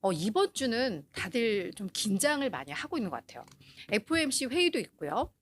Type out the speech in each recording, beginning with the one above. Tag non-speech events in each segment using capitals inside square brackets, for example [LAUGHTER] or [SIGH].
어, 이번 주는 다들 좀 긴장을 많이 하고 있는 것 같아요. FOMC 회의도 있고요.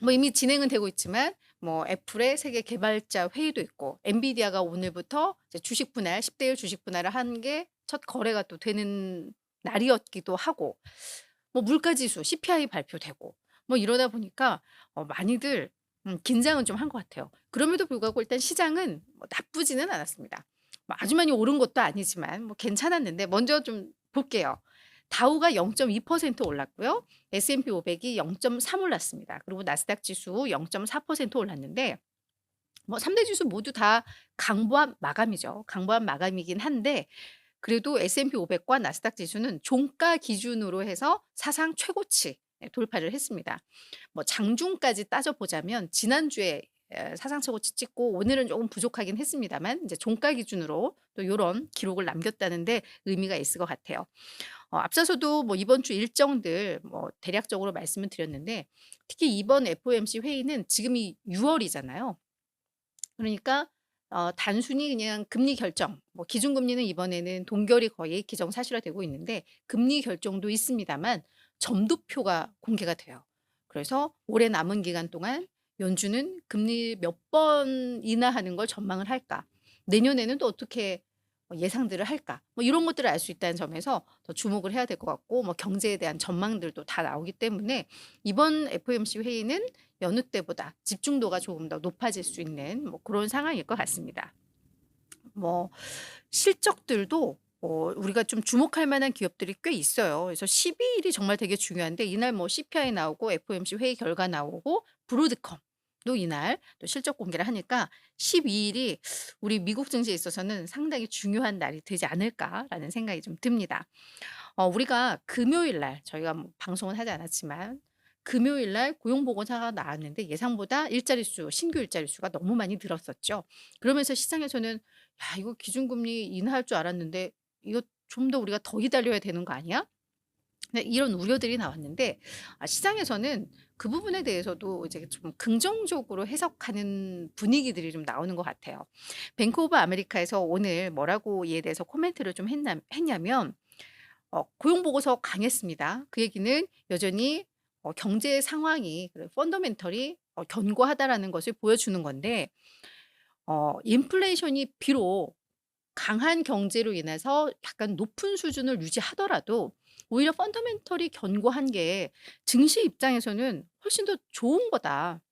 뭐 이미 진행은 되고 있지만 뭐 애플의 세계 개발자 회의도 있고 엔비디아가 오늘부터 주식 분할 10대 1 주식 분할을 한 게 첫 거래가 또 되는 날이었기도 하고 뭐 물가 지수 CPI 발표되고 뭐 이러다 보니까 어, 많이들 음, 긴장은 좀 한 것 같아요. 그럼에도 불구하고 일단 시장은 뭐 나쁘지는 않았습니다. 뭐 아주 많이 오른 것도 아니지만 뭐 괜찮았는데 먼저 좀 볼게요. 다우가 0.2% 올랐고요. S&P 500이 0.3 올랐습니다. 그리고 나스닥 지수 0.4% 올랐는데 뭐 3대 지수 모두 다 강보한 마감이죠. 강보한 마감이긴 한데 그래도 S&P 500과 나스닥 지수는 종가 기준으로 해서 사상 최고치 예, 돌파를 했습니다. 뭐 장중까지 따져 보자면 지난주에 에, 사상 최고치 찍고 오늘은 조금 부족하긴 했습니다만 이제 종가 기준으로 또 요런 기록을 남겼다는데 의미가 있을 것 같아요. 어, 앞서서도 뭐 이번 주 일정들 뭐 대략적으로 말씀을 드렸는데 특히 이번 FOMC 회의는 지금이 6월이잖아요. 그러니까 어, 단순히 그냥 금리 결정, 뭐 기준금리는 이번에는 동결이 거의 기정사실화되고 있는데 금리 결정도 있습니다만 점도표가 공개가 돼요. 그래서 올해 남은 기간 동안 연준은 금리 몇번 인하하는 걸 전망을 할까? 내년에는 또 어떻게 뭐 예상들을 할까? 뭐 이런 것들을 알 수 있다는 점에서 더 주목을 해야 될 것 같고 뭐 경제에 대한 전망들도 다 나오기 때문에 이번 FOMC 회의는 여느 때보다 집중도가 조금 더 높아질 수 있는 뭐 그런 상황일 것 같습니다. 뭐 실적들도 어, 우리가 좀 주목할 만한 기업들이 꽤 있어요. 그래서 12일이 정말 되게 중요한데 이날 뭐 CPI 나오고 FOMC 회의 결과 나오고 브로드컴 도 이날 또 실적 공개를 하니까 12일이 우리 미국 증시에 있어서는 상당히 중요한 날이 되지 않을까라는 생각이 좀 듭니다. 어, 우리가 금요일 날 저희가 뭐 방송은 하지 않았지만 금요일 날 고용보고서가 나왔는데 예상보다 일자리 수, 신규 일자리 수가 너무 많이 늘었었죠. 그러면서 시장에서는 야, 이거 기준금리 인하할 줄 알았는데 이거 좀 더 우리가 더 기다려야 되는 거 아니야? 네, 이런 우려들이 나왔는데 아, 시장에서는 그 부분에 대해서도 이제 좀 긍정적으로 해석하는 분위기들이 좀 나오는 것 같아요. 뱅크 오브 아메리카에서 오늘 뭐라고 이에 대해서 코멘트를 좀 했나, 했냐면 어, 고용 보고서 강했습니다. 그 얘기는 여전히 어, 경제 상황이 펀더멘털이 어, 견고하다라는 것을 보여주는 건데 어, 인플레이션이 비록 강한 경제로 인해서 약간 높은 수준을 유지하더라도 오히려 펀더멘털이 견고한 게 증시 입장에서는 훨씬 더 좋은 거다.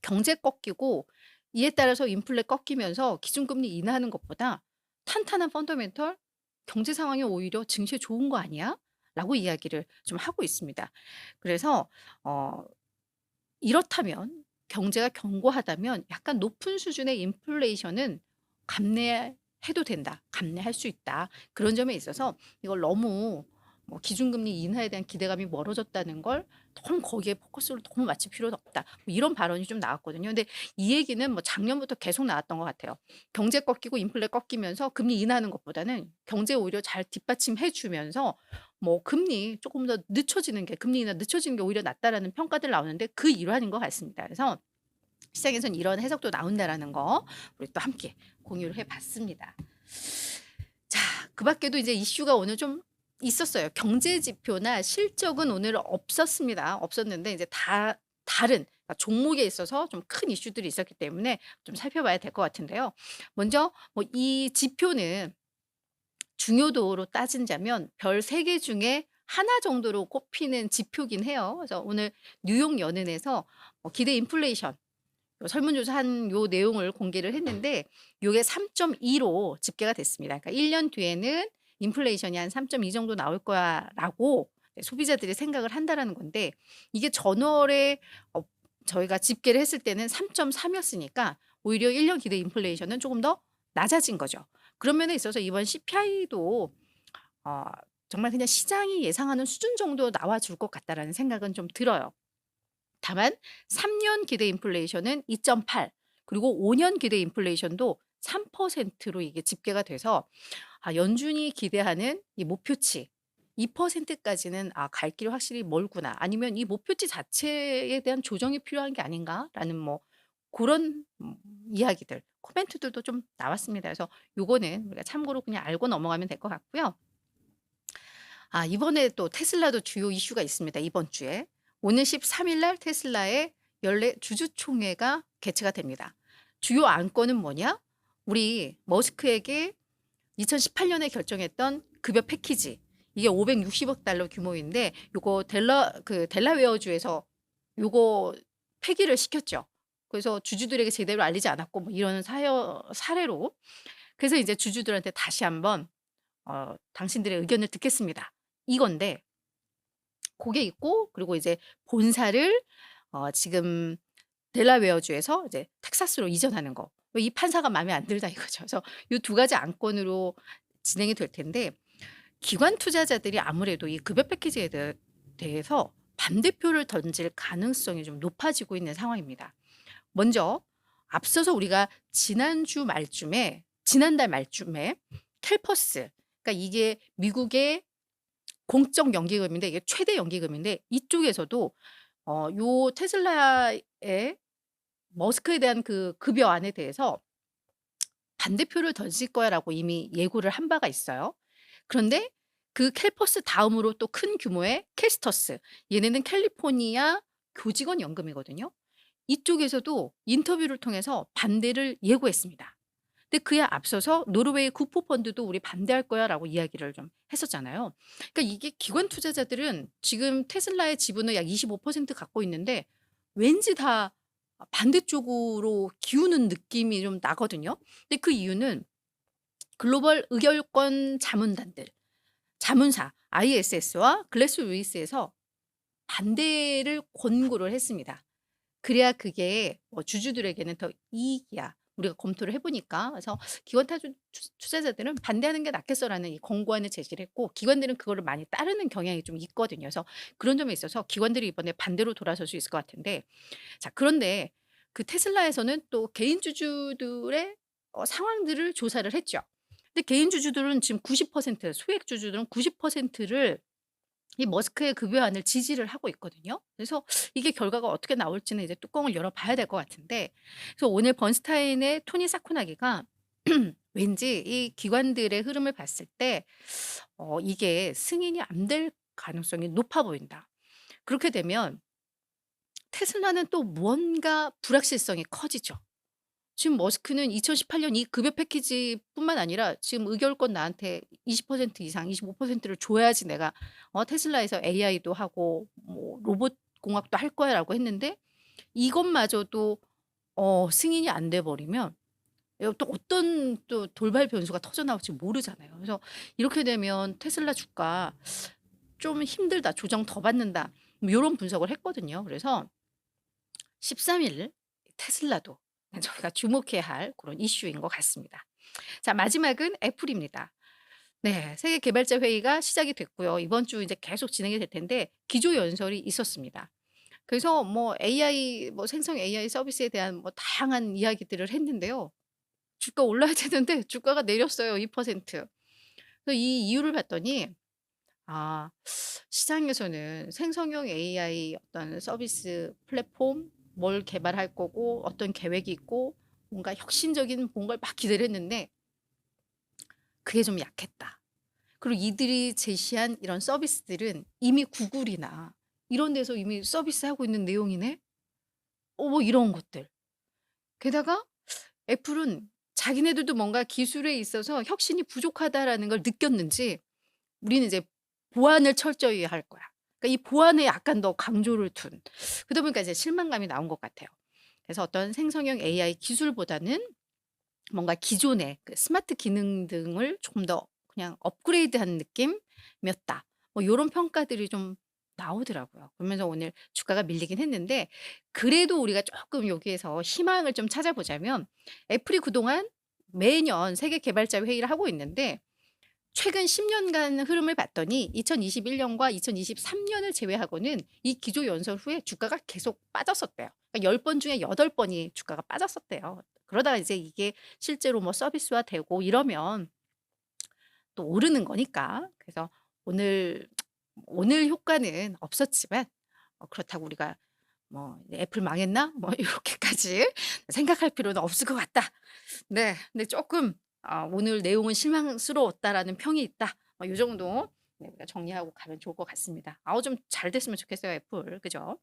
경제 꺾이고 이에 따라서 인플레 꺾이면서 기준금리 인하하는 것보다 탄탄한 펀더멘털 경제 상황이 오히려 증시에 좋은 거 아니야? 라고 이야기를 좀 하고 있습니다. 그래서 어 이렇다면 경제가 견고하다면 약간 높은 수준의 인플레이션은 감내해도 된다. 감내할 수 있다. 그런 점에 있어서 이걸 너무 뭐 기준금리 인하에 대한 기대감이 멀어졌다는 걸 너무 거기에 포커스를 너무 맞출 필요는 없다. 뭐 이런 발언이 좀 나왔거든요. 근데 이 얘기는 뭐 작년부터 계속 나왔던 것 같아요. 경제 꺾이고 인플레 꺾이면서 금리 인하하는 것보다는 경제 오히려 잘 뒷받침해 주면서 뭐 금리 조금 더 늦춰지는 게 금리 인하 늦춰지는 게 오히려 낫다라는 평가들 나오는데 그 일환인 것 같습니다. 그래서 시장에서는 이런 해석도 나온다라는 거 우리 또 함께 공유를 해봤습니다. 자, 그 밖에도 이제 이슈가 오늘 좀 있었어요. 경제 지표나 실적은 오늘 없었습니다. 없었는데 이제 다 다른 그러니까 종목에 있어서 좀 큰 이슈들이 있었기 때문에 좀 살펴봐야 될 것 같은데요. 먼저 뭐 이 지표는 중요도로 따진다면 별세개 중에 하나 정도로 꼽히는 지표긴 해요. 그래서 오늘 뉴욕 연은에서 뭐 기대 인플레이션 설문조사한 요 내용을 공개를 했는데 요게 3.2로 집계가 됐습니다. 그러니까 1년 뒤에는 인플레이션이 한 3.2 정도 나올 거야라고 소비자들이 생각을 한다라는 건데 이게 전월에 어, 저희가 집계를 했을 때는 3.3이었으니까 오히려 1년 기대 인플레이션은 조금 더 낮아진 거죠. 그런 면에 있어서 이번 CPI도 어, 정말 그냥 시장이 예상하는 수준 정도 나와줄 것 같다라는 생각은 좀 들어요. 다만 3년 기대 인플레이션은 2.8 그리고 5년 기대 인플레이션도 3%로 이게 집계가 돼서 아, 연준이 기대하는 이 목표치 2%까지는 아, 갈 길이 확실히 멀구나. 아니면 이 목표치 자체에 대한 조정이 필요한 게 아닌가라는 뭐 그런 음, 이야기들, 코멘트들도 좀 나왔습니다. 그래서 요거는 우리가 참고로 그냥 알고 넘어가면 될 것 같고요. 아 이번에 또 테슬라도 주요 이슈가 있습니다, 이번 주에. 오늘 13일 날 테슬라의 연례 주주총회가 개최가 됩니다. 주요 안건은 뭐냐? 우리 머스크에게 2018년에 결정했던 급여 패키지 이게 560억 달러 규모인데 요거 델라 그 델라웨어주에서 요거 폐기를 시켰죠. 그래서 주주들에게 제대로 알리지 않았고 뭐 이런 사여 사례로 그래서 이제 주주들한테 다시 한번 어 당신들의 의견을 듣겠습니다. 이건데 고게 있고 그리고 이제 본사를 어 지금 델라웨어주에서 이제 텍사스로 이전하는 거. 이 판사가 마음에 안 들다 이거죠. 그래서 요두 가지 안건으로 진행이 될 텐데 기관 투자자들이 아무래도 이 급여 패키지에 대 대해서 반대표를 던질 가능성이 좀 높아지고 있는 상황입니다. 먼저 앞서서 우리가 지난주 말쯤에 지난달 말쯤에 캘퍼스 그러니까 이게 미국의 공적 연기금인데 이게 최대 연기금인데 이쪽에서도 어 요 테슬라의 머스크에 대한 그 급여안에 대해서 "반대표를 던질 거야."라고 이미 예고를 한 바가 있어요. 그런데 그 캘퍼스 다음으로 또 큰 규모의 캐스터스 얘네는 캘리포니아 교직원 연금이거든요. 이쪽에서도 인터뷰를 통해서 반대를 예고했습니다. 근데 그에 앞서서 노르웨이 국포펀드도 "우리 반대할 거야."라고 이야기를 좀 했었잖아요. 그러니까 이게 기관 투자자들은 지금 테슬라의 지분을 약 25% 갖고 있는데 왠지 다아 반대쪽으로 기우는 느낌이 좀 나거든요. 근데 그 이유는 글로벌 의결권 자문단들, 자문사 ISS와 글래스 루이스에서 반대를 권고를 했습니다. 그래야 그게 뭐 주주들에게는 더 이익이야. 우리가 검토를 해 보니까. 그래서 기관 타주 투 투자자들은 "반대하는 게 낫겠어."라는 이 권고안을 제시를 했고 기관들은 그거를 많이 따르는 경향이 좀 있거든요. 그래서 그런 점에 있어서 기관들이 이번에 반대로 돌아설 수 있을 것 같은데 자 그런데 그 테슬라에서는 또 개인 주주들의 어 상황들을 조사를 했죠. 근데 개인 주주들은 지금 90% 소액 주주들은 90%를 이 머스크의 급여안을 지지를 하고 있거든요. 그래서 이게 결과가 어떻게 나올지는 이제 뚜껑을 열어 봐야 될 것 같은데 그래서 오늘 번스타인의 토니 사쿠나기가 [CLEARS THROAT] 왠지 이 기관들의 흐름을 봤을 때 어 "이게 승인이 안 될 가능성이 높아 보인다." 그렇게 되면 테슬라는 또 무언가 불확실성이 커지죠. 지금 머스크는 2018년 이 급여 패키지뿐만 아니라 지금 의결권 나한테 20% 이상 25%를 줘야지 내가 어 테슬라에서 AI도 하고 뭐 "로봇 공학도 할 거야."라고 했는데 이것마저도 어 승인이 안 돼 버리면 여또 어떤 또 돌발 변수가 터져 나올지 모르잖아요. 그래서 이렇게 되면 테슬라 주가 좀 힘들다. 조정 더 받는다. 뭐 요런 분석을 했거든요. 그래서 13일 테슬라도 [LAUGHS] 저희가 주목해야 할 그런 이슈인 것 같습니다. 자 마지막은 애플입니다. 네. 세계 개발자 회의가 시작이 됐고요. 이번 주 이제 계속 진행이 될 텐데 기조 연설이 있었습니다. 그래서 뭐 AI 뭐 생성 AI 서비스에 대한 뭐 다양한 이야기들을 했는데요. 주가 올라야 되는데 주가가 내렸어요 2%. 그래서 이 이유를 봤더니 아 시장에서는 생성형 AI 어떤 서비스 플랫폼 뭘 개발할 거고 어떤 계획이 있고 뭔가 혁신적인 뭔가를 막 기대를 했는데 그게 좀 약했다. 그리고 이들이 제시한 이런 서비스들은 이미 구글이나 이런 데서 이미 서비스하고 있는 내용이네. 어 뭐 이런 것들. 게다가 애플은 자기네들도 뭔가 기술에 있어서 혁신이 부족하다라는 걸 느꼈는지 우리는 이제 보안을 철저히 할 거야. 그러니까 이 보안에 약간 더 강조를 둔. 그러다 보니까 이제 실망감이 나온 것 같아요. 그래서 어떤 생성형 AI 기술보다는 뭔가 기존의 그 스마트 기능 등을 조금 더 그냥 업그레이드한 느낌이었다. 뭐 요런 평가들이 좀 나오더라고요. 그러면서 오늘 주가가 밀리긴 했는데 그래도 우리가 조금 여기에서 희망을 좀 찾아보자면 애플이 그동안 매년 세계 개발자 회의를 하고 있는데 최근 10년간 흐름을 봤더니 2021년과 2023년을 제외하고는 이 기조 연설 후에 주가가 계속 빠졌었대요. 그러니까 10번 중에 8번이 주가가 빠졌었대요. 그러다가 이제 이게 실제로 뭐 서비스화 되고 이러면 또 오르는 거니까. 그래서 오늘 오늘 효과는 없었지만 어 그렇다고 우리가 뭐 '애플 망했나?' 뭐 [LAUGHS] 이렇게까지 생각할 필요는 없을 것 같다. 네. 근데 조금 아 '오늘 내용은 실망스러웠다.'라는 평이 있다. 뭐요 정도 네, 우리가 정리하고 가면 좋을 것 같습니다. 아우 좀 잘 됐으면 좋겠어요 애플 그죠?